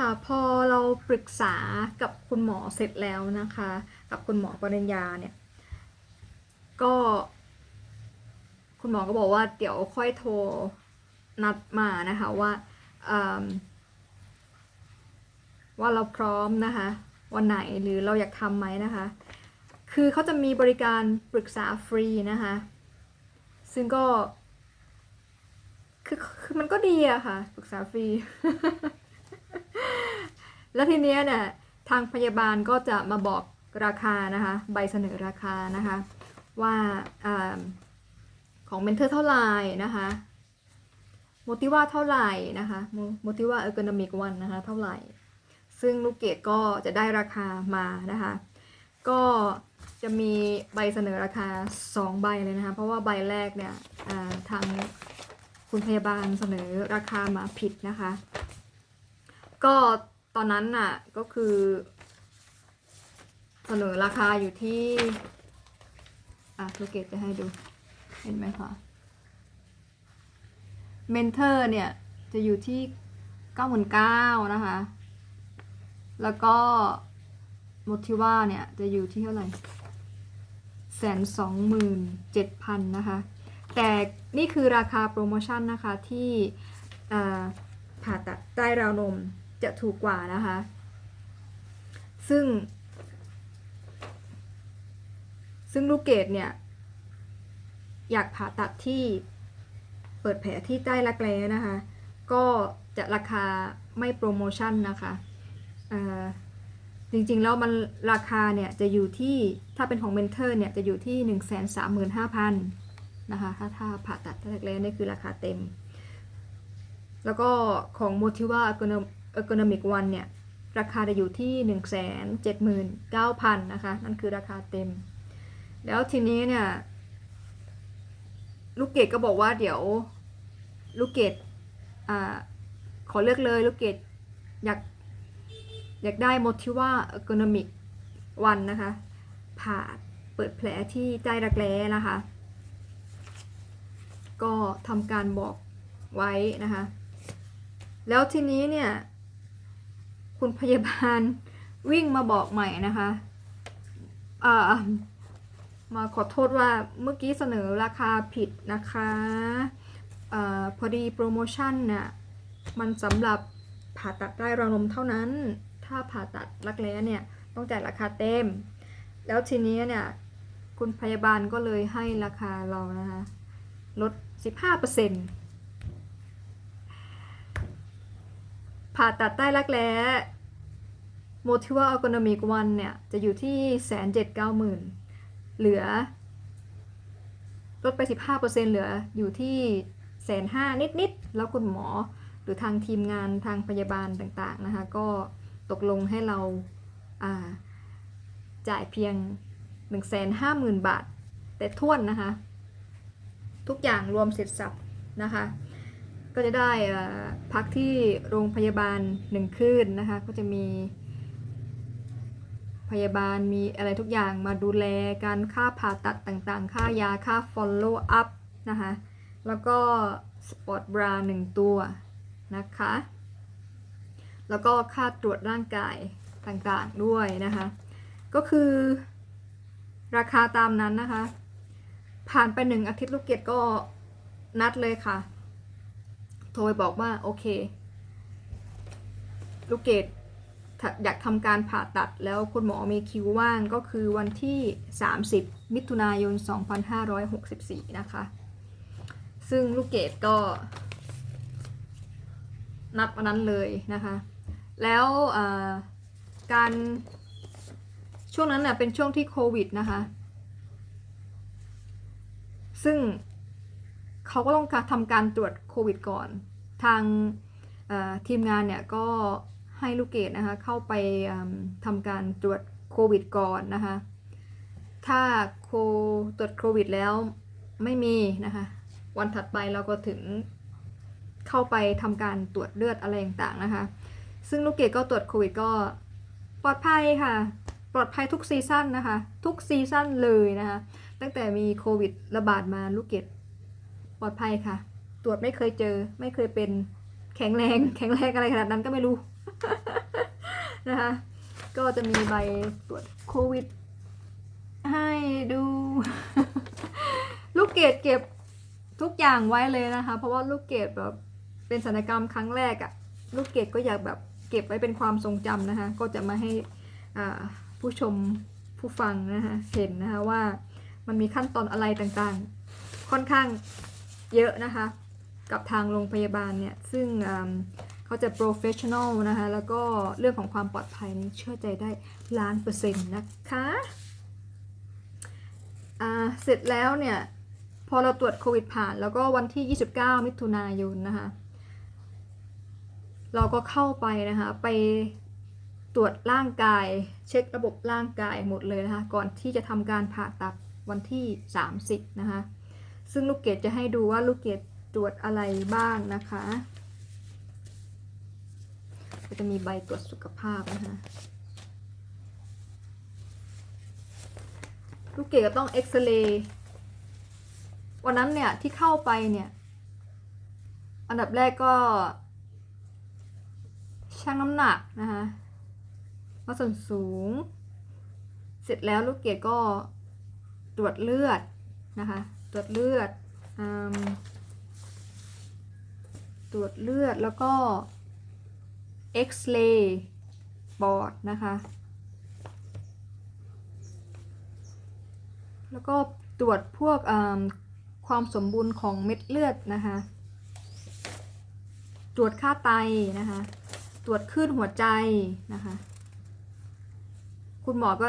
ค่ะพอเราปรึกษากับคุณหมอเสร็จแล้วนะคะ กับคุณหมอปริญญาเนี่ย ก็ คุณหมอก็บอกว่าเดี๋ยวค่อยโทรนัดมานะคะว่าว่าเราพร้อมนะคะ วันไหนหรือเราอยากทำไหมนะคะ คือเขาจะมีบริการปรึกษาฟรีนะคะ ซึ่งก็คือคือมันก็ดีอะค่ะ ปรึกษาฟรี แล้วทีเนี้ยเนี่ยทางพยาบาลก็จะมาบอกราคานะคะใบเสนอราคานะคะว่าอของเมนเทอร์เท่าไหร่นะคะโมติว่าเท่าไหร่นะคะโมติว่าเออร์กนมิกวันนะคะเท่าไหร่ ซึ่งลูกเกดก็จะได้ราคามานะคะก็จะมีใบเสนอราคา 2 ใบเลยนะคะ เพราะว่าใบแรกเนี่ยทางคุณพยาบาลเสนอราคามาผิดนะคะ ก็ ตอนนั้นน่ะก็คือ เสนอราคาอยู่ที่ อะลูกเกดจะให้ดู เห็นไหมคะเมนเทอร์เนี่ย จะอยู่ที่99,000นะคะ แล้วก็โมทิว่าเนี่ย จะอยู่ที่เท่าไหร่แสนสองหมื่นเจ็ดพันนะคะ แต่นี่คือราคาโปรโมชั่นนะคะที่ผ่าตัดใต้ราวนม จะถูกกว่านะคะ ซึ่ง ซึ่งลูกเกดเนี่ย อยากผ่าตัดที่เปิดแผลที่ใต้รักแร้นะคะ ก็จะราคาไม่โปรโมชั่นนะคะจริงๆ แล้วมันราคาเนี่ยจะอยู่ที่ถ้าเป็นของเมนเทอร์เนี่ยจะอยู่ที่ 1 3 5 0 0 0นะคะถ้าถ้าผ่าตัดใต้รักแร้นี่คือราคาเต็ม แล้วก็ของ Motiva Ergonomic One เนี่ย ราคาจะอยู่ที่ 1 7 9 0 0 0 นะคะ นั่นคือราคาเต็ม แล้วทีนี้เนี่ย ลูกเกดก็บอกว่าเดี๋ยวลูกเกดอขอเลือกเลยลูกเกดอยากอยากได้ Motiva Ergonomic One นะคะ ผ่าเปิดแผลที่ใต้รักแร้นะคะ ก็ทำการบอกไว้นะคะ แล้วทีนี้เนี่ย คุณพยาบาลวิ่งมาบอกใหม่นะคะอ่ามาขอโทษว่าเมื่อกี้เสนอราคาผิดนะคะอาพอดีโปรโมชั่นน่ะมันสำหรับผ่าตัดใต้ราวนมเท่านั้น ถ้าผ่าตัดรักแร้เนี่ยต้องจ่ายราคาเต็ม แล้วทีนี้เนี่ยคุณพยาบาลก็เลยให้ราคาเรานะคะลด 15% ผ่าตัดใต้รักแร้ Motiva Ergonomic One เนี่ยจะอยู่ที่แสนเจ็ดเก้าหมื่นเหลือ ลดไป 15%เหลืออยู่ที่แสนห้านิด ๆ แล้วคุณหมอหรือทางทีมงานทางพยาบาลต่าง ๆ นะคะ ก็ตกลงให้เราอ่าจ่ายเพียง 150,000 บาท แต่ท่วนนะคะ ทุกอย่างรวมเสร็จสับนะคะ ก็จะได้พักที่โรงพยาบาลหนึ่งคืนนะคะ ก็จะมีพยาบาลมีอะไรทุกอย่างมาดูแลการค่าผ่าตัดต่างๆ ค่ายาค่า follow up นะคะ แล้วก็สปอร์ตบราหนึ่งตัวนะคะ แล้วก็ค่าตรวจร่างกายต่างๆด้วยนะคะ ก็คือราคาตามนั้นนะคะ ผ่านไปหนึ่งอาทิตย์ลูกเกดก็นัดเลยค่ะ โทรไปบอกว่าโอเค ลูกเกดอยากทำการผ่าตัดแล้วคุณหมอมีคิวว่างก็คือวันที่ 30 มิถุนายน 2564 นะคะ ซึ่งลูกเกดก็นัดวันนั้นเลยนะคะ แล้วการช่วงนั้นเน่ยเป็นช่วงที่โควิดนะคะ ซึ่ง เขาก็ต้องการทำการตรวจโควิดก่อน ทางทีมงานเนี่ยก็ให้ลูกเกดนะคะเข้าไปทำการตรวจโควิดก่อนนะคะ ถ้าโคตรวจโควิดแล้วไม่มีนะคะวันถัดไปเราก็ถึงเข้าไปทำการตรวจเลือดอะไรต่างๆนะคะ ซึ่งลูกเกดก็ตรวจโควิดก็ปลอดภัยค่ะ ปลอดภัยทุกซีซั่นนะคะ ทุกซีซั่นเลยนะคะ ตั้งแต่มีโควิดระบาดมาลูกเกด ปลอดภัยค่ะ ตรวจไม่เคยเจอ ไม่เคยเป็นแข็งแรง แข็งแรงอะไรขนาดนั้นก็ไม่รู้นะคะ ก็จะมีใบตรวจโควิด ให้ดู ลูกเกดเก็บทุกอย่างไว้เลยนะคะ เพราะว่าลูกเกดแบบเป็นศัลยกรรมครั้งแรกอะลูกเกดก็อยากแบบเก็บไว้เป็นความทรงจำนะคะ ก็จะมาให้ผู้ชมผู้ฟังนะคะเห็นนะคะว่ามันมีขั้นตอนอะไรต่างๆ ค่อนข้าง เยอะนะคะ กับทางโรงพยาบาลเนี่ย ซึ่งเขาจะ professional นะคะ แล้วก็เรื่องของความปลอดภัยนี่เชื่อใจได้ล้านเปอร์เซ็นต์นะคะเสร็จแล้วเนี่ย พอเราตรวจโควิดผ่าน แล้วก็วันที่ 29 มิถุนายนนะคะ เราก็เข้าไปนะคะ ไปตรวจร่างกายเช็คระบบร่างกายหมดเลยนะคะ ก่อนที่จะทำการผ่าตัดวันที่ 30 นะคะ ซึ่งลูกเกดจะให้ดูว่าลูกเกดตรวจอะไรบ้างนะคะ ก็จะมีใบตรวจสุขภาพนะคะลูกเกดก็ต้องเอ็กซเรย์วันนั้นเนี่ยที่เข้าไปเนี่ย อันดับแรกก็ชั่งน้ำหนักนะคะวัดส่วนสูง เสร็จแล้วลูกเกดก็ตรวจเลือดนะคะ ตรวจเลือดอตรวจเลือดแล้วก็เอ็กซเรย์ปอดนะคะ แล้วก็ตรวจพวกความสมบูรณ์ของเม็ดเลือดนะคะ ตรวจค่าไตนะคะ ตรวจคลื่นหัวใจนะคะ คุณหมอก็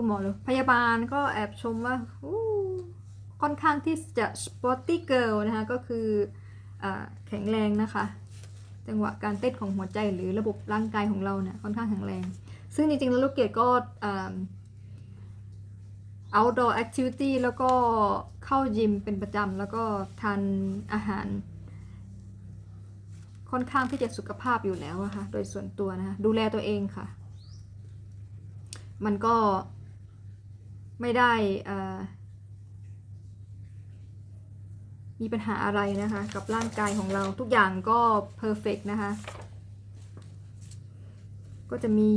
คุณหมอหรือพยาบาลก็แอบชมว่าค่อนข้างที่จะ sporty girl นะคะ ก็คืออแข็งแรงนะคะ จังหวะการเต้นของหัวใจหรือระบบร่างกายของเราเนี่ยค่อนข้างแข็งแรง ซึ่งจริงๆ แล้วลูกเกดก็ outdoor activity แล้วก็เข้ายิมเป็นประจำ แล้วก็ทานอาหาร ค่อนข้างที่จะสุขภาพอยู่แล้วอะค่ะ โดยส่วนตัวนะคะ ดูแลตัวเองค่ะ มันก็ ไม่ได้มีปัญหาอะไรนะคะ กับร่างกายของเราทุกอย่างก็ perfect นะคะ ก็จะมี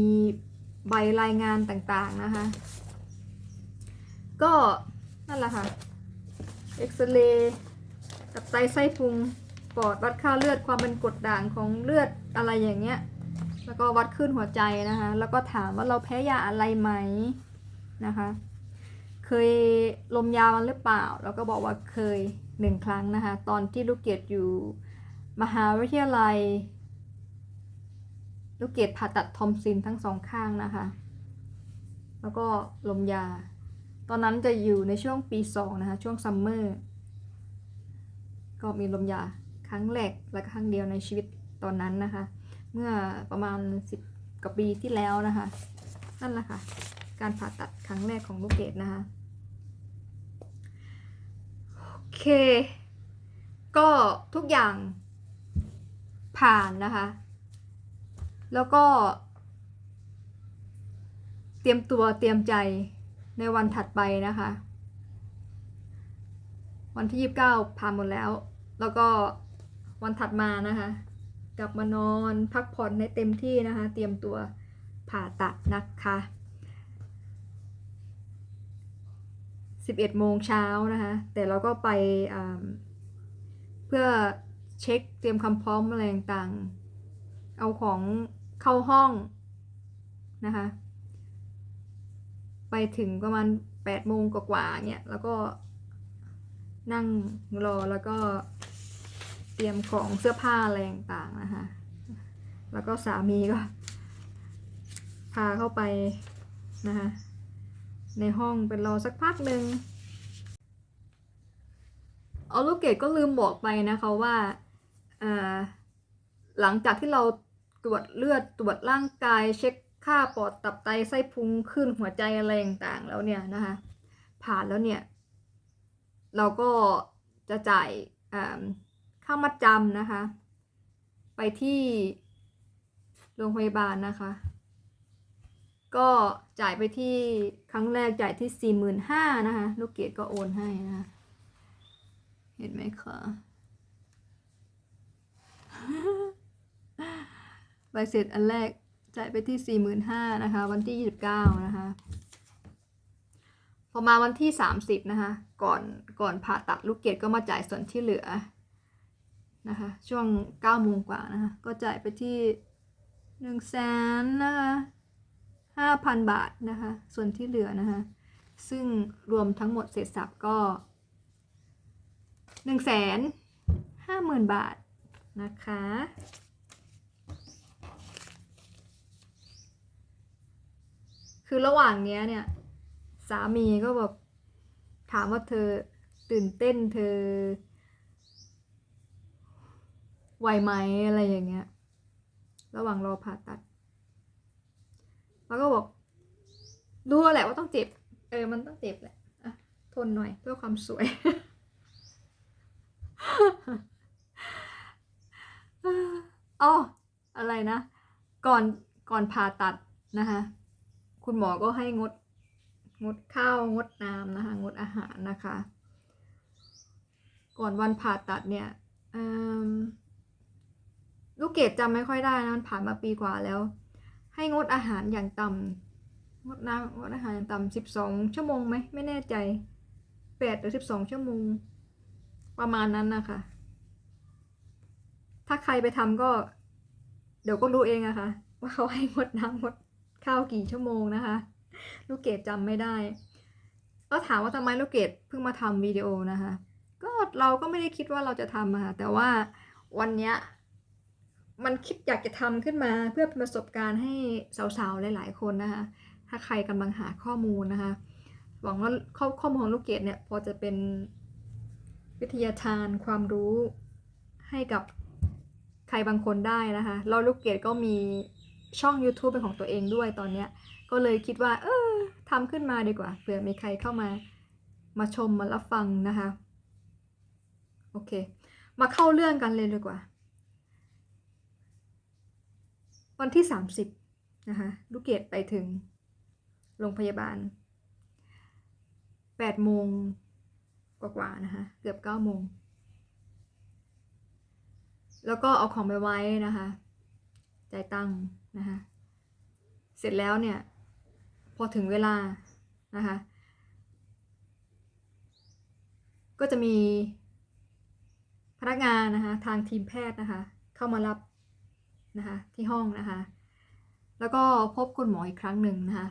ใบรายงานต่างๆนะคะ ก็นั่นแหละค่ะเอ็กซเรย์ตับไตไส้พุงปอดวัดค่าเลือดความเป็นกรดด่างของเลือดอะไรอย่างเงี้ย แล้วก็วัดขึ้นหัวใจนะคะ แล้วก็ถามว่าเราแพ้ยาอะไรไหมนะคะ เคยลมยามันหรือเปล่า แล้วก็บอกว่าเคยหนึ่งครั้งนะคะ ตอนที่ลูกเกดอยู่มหาวิทยาลัย ลูกเกดผ่าตัดทอมซินทั้งสองข้างนะคะ แล้วก็ลมยา ตอนนั้นจะอยู่ในช่วงปีสองนะคะ ช่วงซัมเมอร์ ก็มีลมยาครั้งแรกและครั้งเดียวในชีวิตตอนนั้นนะคะ เมื่อประมาณสิบกว่าปีที่แล้วนะคะ นั่นแหละค่ะ การผ่าตัดครั้งแรกของลูกเกดนะคะ เค ก็ทุกอย่างผ่านนะคะ แล้วก็ เตรียมตัวเตรียมใจในวันถัดไปนะคะ วันที่29ผ่านหมดแล้ว แล้วก็วันถัดมานะคะ กลับมานอนพักผ่อนให้เต็มที่นะคะ เตรียมตัวผ่าตัดนะคะ 11โมงเช้านะคะ แต่เราก็ไปเพื่อเช็คเตรียมความพร้อมอะไรต่างๆ เอาของเข้าห้องนะคะ ไปถึงประมาณ8โมงกว่าๆเนี่ยแล้วก็นั่งรอแล้วก็เตรียมของเสื้อผ้าอะไรต่างๆนะคะ แล้วก็สามีก็พาเข้าไปนะคะ ในห้องเป็นรอสักพักหนึ่งเอาลูกเกดก็ลืมบอกไปนะคะว่าอ่าหลังจากที่เราตรวจเลือดตรวจร่างกายเช็คค่าปอดตับไตไส้พุงขึ้นหัวใจอะไรต่างๆแล้วเนี่ยนะคะผ่านแล้วเนี่ย เราก็จะจ่ายค่ามัดจำนะคะ ไปที่โรงพยาบาลนะคะ ก็จ่ายไปที่ครั้งแรกจ่ายที่สี่หมื่นห้านะคะ ลูกเกดก็โอนให้นะะเห็นไหมคะใบเสร็จอันแรกจ่ายไปที่สี่หมื่นห้านะคะ วันที่ยี่สิบเก้านะคะพอมาวันที่สามสิบนะคะ ก่อนก่อนผ่าตัดลูกเกดก็มาจ่ายส่วนที่เหลือนะคะ ช่วงเก้าโมงกว่านะคะ ก็จ่ายไปที่หนึ่งแสนนะคะ ห้าพันบาทนะคะ ส่วนที่เหลือนะคะ ซึ่งรวมทั้งหมดเสร็จสับก็หนึ่งแสนห้าหมื่นบาทนะคะ คือระหว่างเนี้ยเนี่ยสามีก็แบบถามว่าเธอตื่นเต้นเธอไหวไหมอะไรอย่างเงี้ย ระหว่างรอผ่าตัด แล้วก็บอกรู้แหละว่าต้องเจ็บ เออ มันต้องเจ็บแหละอะทนหน่อยเพื่อความสวยอ๋ออะไรนะ ก่อนก่อนผ่าตัดนะคะ คุณหมอก็ให้งด งดข้าวงดน้ำนะคะ งดอาหารนะคะ ก่อนวันผ่าตัดเนี่ยลูกเกดจำไม่ค่อยได้นะมันผ่านมาปีกว่าแล้ว ให้งดอาหารอย่างต่ำงดน้ำงดอาหารอย่างต่ำสิบสองชั่วโมงไหมไม่แน่ใจแปดหรือสิบสองชั่วโมง ประมาณนั้นนะคะ ถ้าใครไปทำก็ เดี๋ยวก็รู้เองอะคะ่ะ ว่าเขาให้งดน้ำงดข้าวกี่ชั่วโมงนะคะ ลูกเกดจำไม่ได้ก็ถามว่าทำไมลูกเกดเพิ่งมาทำวิดีโอนะคะ ก็เราก็ไม่ได้คิดว่าเราจะทำอะค่ะแต่ว่าวันเนี้ย มันคิดอยากจะทำขึ้นมาเพื่อเป็นประสบการณ์ให้สาวๆหลาย ๆ คนนะคะถ้าใครกำลังหาข้อมูลนะคะ หวังว่าข้อข้อมูลของลูกเกดเนี่ยพอจะเป็นวิทยาทานความรู้ให้กับใครบางคนได้นะคะแล้วลูกเกดก็มีช่อง YouTube เป็นของตัวเองด้วยตอนเนี้ยก็เลยคิดว่า เออทำขึ้นมาดีกว่าเผื่อมีใครเข้ามามาชมมารับฟังนะคะ โอเค มาเข้าเรื่องกันเลยดีกว่า วันที่ 30 นะคะลูกเกดไปถึงโรงพยาบาล8โมงกว่าๆนะคะ เกือบ9โมง แล้วก็เอาของไปไว้นะคะจ่ายตังค์นะคะเสร็จแล้วเนี่ย พอถึงเวลานะคะก็จะมีพนักงานนะคะทางทีมแพทย์นะคะ เข้ามารับ นะคะที่ห้องนะคะ แล้วก็พบคุณหมออีกครั้งหนึ่งนะคะ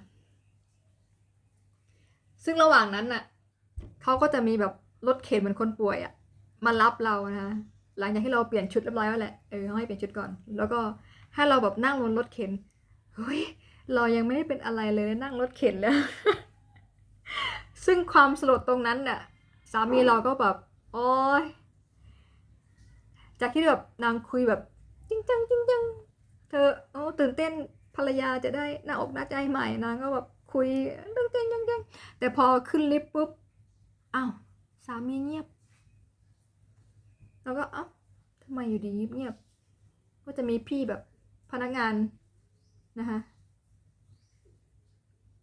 ซึ่งระหว่างนั้นน่ะเขาก็จะมีแบบรถเข็นเหมือนคนป่วยอะ่ะมารับเรานะคะหลังจากที่เราเปลี่ยนชุดเรียบร้อยแล้วแหละเออให้เปลี่ยนชุดก่อน แล้วก็ให้เราแบบนั่งบนรถเข็นเฮ้ยเรายังไม่ได้เป็นอะไรเลยนั่งรถเข็นแล้ว ซึ่งความสลดตรงนั้นน่ะสามีเราก็แบบโอ๊ยจากที่แบบนางคุยแบบ จริงจังจริงจังเธอโอ้ตื่นเต้นภรรยาจะได้หน้าอกหน้าใจใหม่นางก็แบบคุยเรื่องเต้นยังยังแต่พอขึ้นลิฟต์ปุ๊บอ้าวสามีเงียบ แล้วก็เอ้าทำไมอยู่ดีเงียบก็จะมีพี่แบบพนักงานนะคะ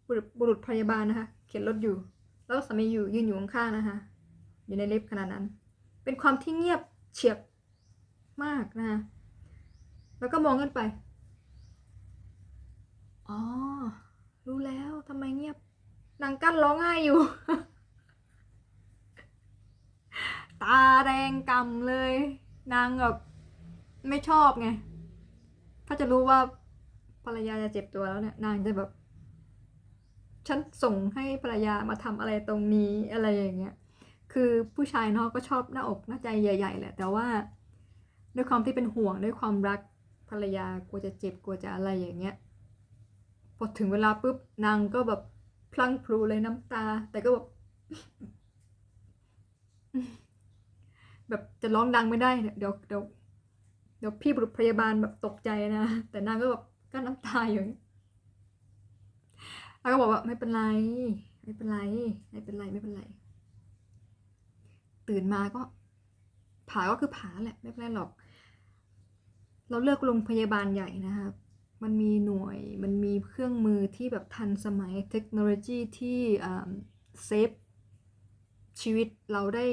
บุรุษบุรุษพยาบาลนะคะเข็นรถอยู่ แล้วสามีอยู่ยืนอยู่ข้างๆนะคะอยู่ในลิฟต์ขนาดนั้น เป็นความที่เงียบเฉียบมากนะคะ แล้วก็มองขึ้นไป อ๋อ รู้แล้วทำไมเงียบ นางกั้นร้องไห้อยู่ ตาแดงกำเลย นางแบบไม่ชอบไง ถ้าจะรู้ว่าภรรยาจะเจ็บตัวแล้วเนี่ย นางจะแบบ ฉันส่งให้ภรรยามาทำอะไรตรงนี้อะไรอย่างเงี้ย คือผู้ชายเนาะก็ชอบหน้าอกหน้าใจใหญ่ ๆ แหละ แต่ว่าด้วยความที่เป็นห่วงด้วยความรัก ภรรยากลัวจะเจ็บกลัวจะอะไรอย่างเงี้ยพอถึงเวลาปุ๊บนางก็แบบพลั้งพลูเลยน้ำตา แต่ก็แบบแบบจะร้องดังไม่ได้ เดี๋ยวเดี๋ยวเดี๋ยวพี่บุรุษพยาบาลแบบตกใจนะ แต่นางก็แบบกั้นน้ำตาอยู่างเงี้ยแล้วก็บอกว่าไม่เป็นไร ไม่เป็นไรไม่เป็นไรไม่เป็นไร ตื่นมาก็ผ่าก็คือผ่าแหละ ไม่เป็นไรหรอก เราเลือกโรงพยาบาลใหญ่นะครับมันมีหน่วย มันมีเครื่องมือที่แบบทันสมัยเทคโนโลยีที่เซฟชีวิตเราได้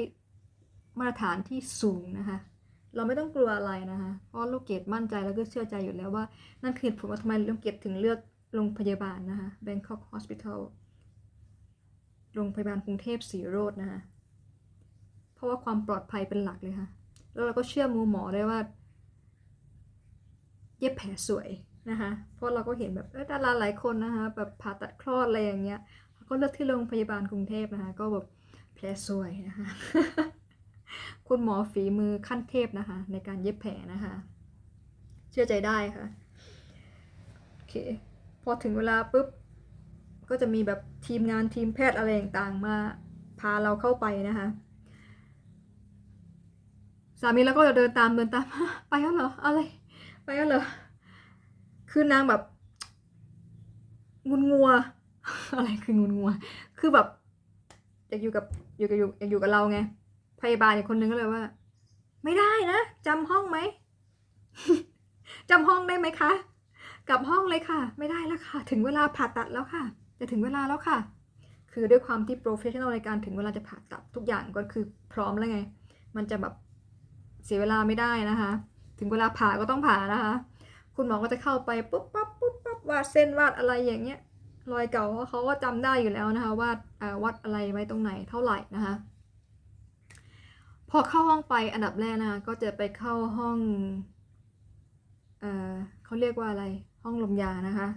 มาตรฐานที่สูงนะคะ เราไม่ต้องกลัวอะไรนะคะ เพราะลูกเกดมั่นใจแล้วก็เชื่อใจอยู่แล้วว่า นั่นคือผลว่าทำไมลูกเกดถึงเลือกโรงพยาบาลนะคะ Bangkok Hospital โรงพยาบาลกรุงเทพสีโรดนะคะ เพราะว่าความปลอดภัยเป็นหลักเลยค่ะ แล้วเราก็เชื่อมูหมอได้ว่า เย็บแผลสวยนะคะเพราะเราก็เห็นแบบดาราหลายคนนะคะแบบผ่าตัดคลอดอะไรอย่างเงี้ยก็เลือกที่โรงพยาบาลกรุงเทพนะคะ ก็แบบแผลสวยนะคะคุณหมอฝีมือขั้นเทพนะคะ ในการเย็บแผลนะคะ เชื่อใจได้ค่ะโอเคพอถึงเวลาปุ๊บก็จะมีแบบทีมงานทีมแพทย์อะไรต่างๆมาพาเราเข้าไปนะคะสามีแล้วก็จะเดินตามเดินตามไปแล้วเหรออะไร ไปแล้วเหรอคือนางแบบ งุนงัว อะไรคืองุนงัว คือแบบอยากอยู่กับอยู่กับอยู่อยากอยู่กับเราไงพยาบาลอีกคนนึงก็เลยว่า ไม่ได้นะจำห้องไหมจำห้องได้ไหมคะกลับห้องเลยค่ะ ไม่ได้แล้วค่ะ ถึงเวลาผ่าตัดแล้วค่ะ จะถึงเวลาแล้วค่ะ คือด้วยความที่โปรเฟชชั่นอลในการถึงเวลาจะผ่าตัดทุกอย่างก็คือพร้อมแล้วไง มันจะแบบเสียเวลาไม่ได้นะคะ ถึงเวลาผ่าก็ต้องผ่านะคะ คุณหมอก็จะเข้าไปปุ๊บปั๊บปุ๊บปั๊บวาดเส้นวาดอะไรอย่างเงี้ย รอยเก่าเขาก็จำได้อยู่แล้วนะคะว่าดวัดอะไรไว้ตรงไหนเท่าไหร่นะคะ พอเข้าห้องไปอันดับแรกนะคะก็จะไปเข้าห้อง เออเขาเรียกว่าอะไร ห้องลมยานะคะ